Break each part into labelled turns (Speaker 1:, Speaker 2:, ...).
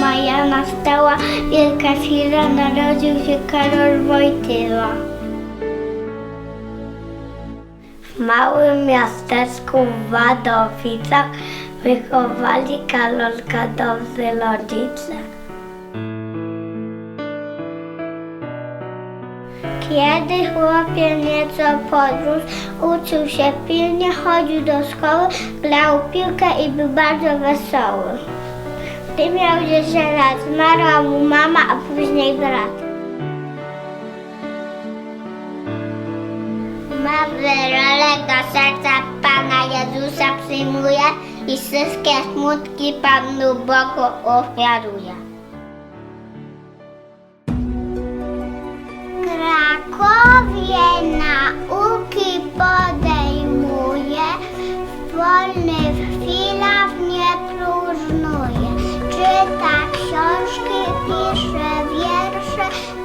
Speaker 1: maja nastała wielka chwila, narodził się Karol Wojtyła. W małym miasteczku w Wadowicach wychowali Karolka dobrzy rodzice. Kiedy chłopiec nieco podrósł, uczył się pilnie, chodził do szkoły, grał piłkę i był bardzo wesoły. Gdy miał 10 lat, zmarła mu mama, a później brat. Ma rolę do serca Pana Jezusa przyjmuje i wszystkie smutki Panu Bogu ofiaruje.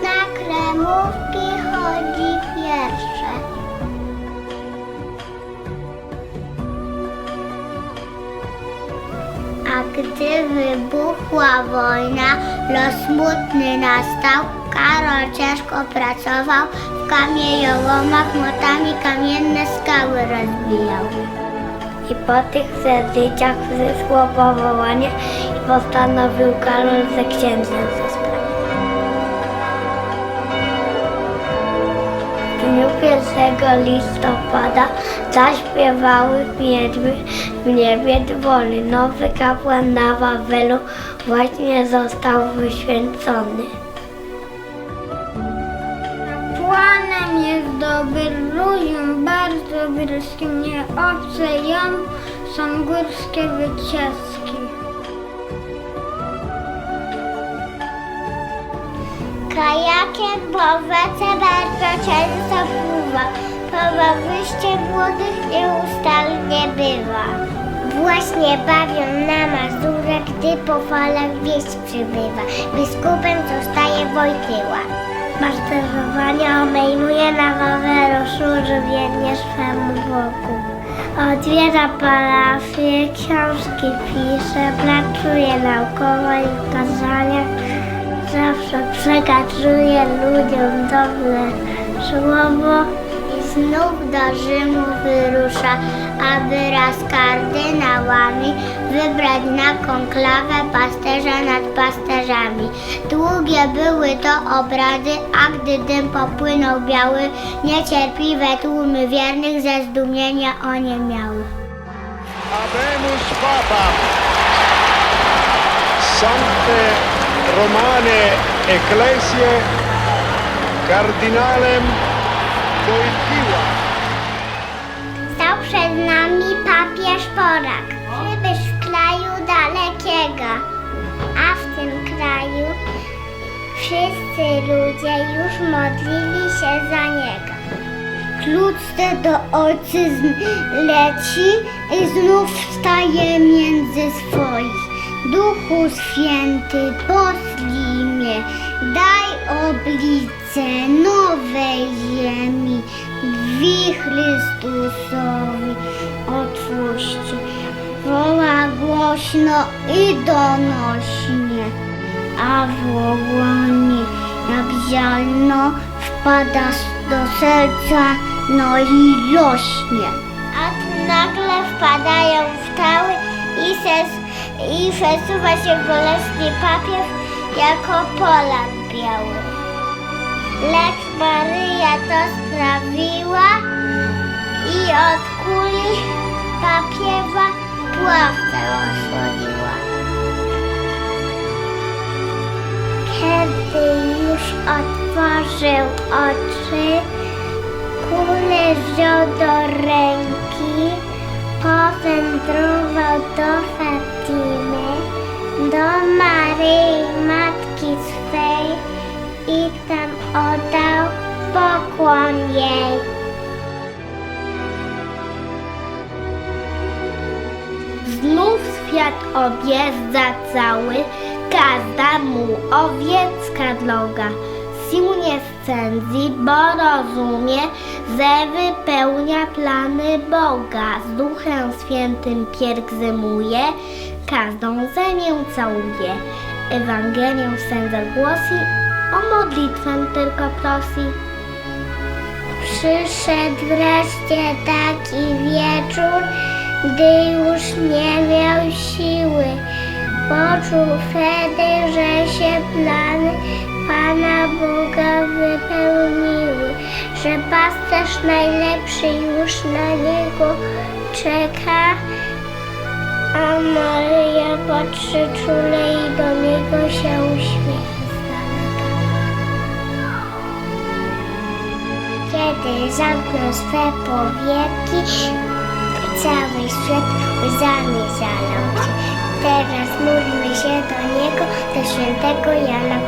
Speaker 1: Na kremówki chodzi pierwsze. A gdy wybuchła wojna, los smutny nastał. Karol ciężko pracował, w kamieniołomach młotami kamienne skały rozbijał. I po tych przeżyciach przyszło powołanie i postanowił Karol ze księdzem dniu 1 listopada zaśpiewały wiedźmy w niebie dwoli. Nowy kapłan na Wawelu właśnie został wyświęcony. Kapłanem jest dobry ludziom, bardzo bliskim, nie obce jam są górskie wycieczki. Kajakiem po rzece bardzo często pływa. Połowyście młodych nieustannie bywa. Właśnie bawią na Mazurę, gdy po falach wieść przybywa. Biskupem zostaje Wojtyła. Masterzowania obejmuje na Waweru, służy wiernie swemu Bogu. Odwiedza parafię, książki pisze, pracuje naukowo i w kazaniach zawsze przekazuje ludziom dobre słowo i znów do Rzymu wyrusza, aby raz kardynałami wybrać na konklawę pasterza nad pasterzami. Długie były to obrady, a gdy dym popłynął biały, niecierpliwe tłumy wiernych ze zdumienia o nie miały.
Speaker 2: Habemus Papa. Sancte Romane Ecclesiae Cardinalem Wojtyła.
Speaker 1: Stał przed nami papież Porak, przybysz w kraju dalekiego, a w tym kraju wszyscy ludzie już modlili się za niego. Wkrótce do ojczyzn leci i znów staje między swoich. Duchu Święty, poślij mnie, daj oblicze nowej ziemi, drzwi Chrystusowi otwórzcie. Woła głośno i donośnie, a w łonie jak ziarno wpada do serca, no i rośnie. A nagle wpadają w tały i, ses, i przesuwa się bolesny papież jako Polak biały. Lecz Maryja to sprawiła i od kuli papieża pławce osłoniła. Kiedy już otworzył oczy, kulę wziął do ręki, powędrował do Do Maryi, matki swej i tam oddał pokłon jej. Znów świat objeżdża cały, każda mu owiecka droga. Sił nie szczędzi, bo rozumie, że wypełnia plany Boga. Z Duchem Świętym pielgrzymuje, każdą zemię całuje. Ewangelię sen zagłosi, o modlitwę tylko prosi. Przyszedł wreszcie taki wieczór, gdy już nie miał siły. Poczuł wtedy, że się plany Pana Boga wypełniły, że pasterz najlepszy już na niego czeka, a Maryja patrzy czule i do niego się uśmiecha. Kiedy zamknął swe powieki, cały świat łzami zalał się. Teraz módlmy się do Niego, do świętego Jana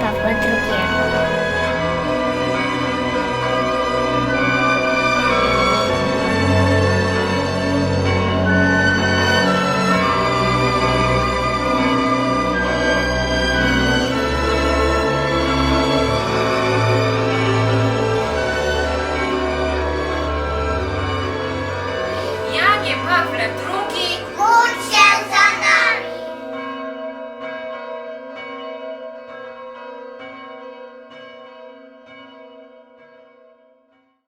Speaker 1: Wafle drugi. Módl się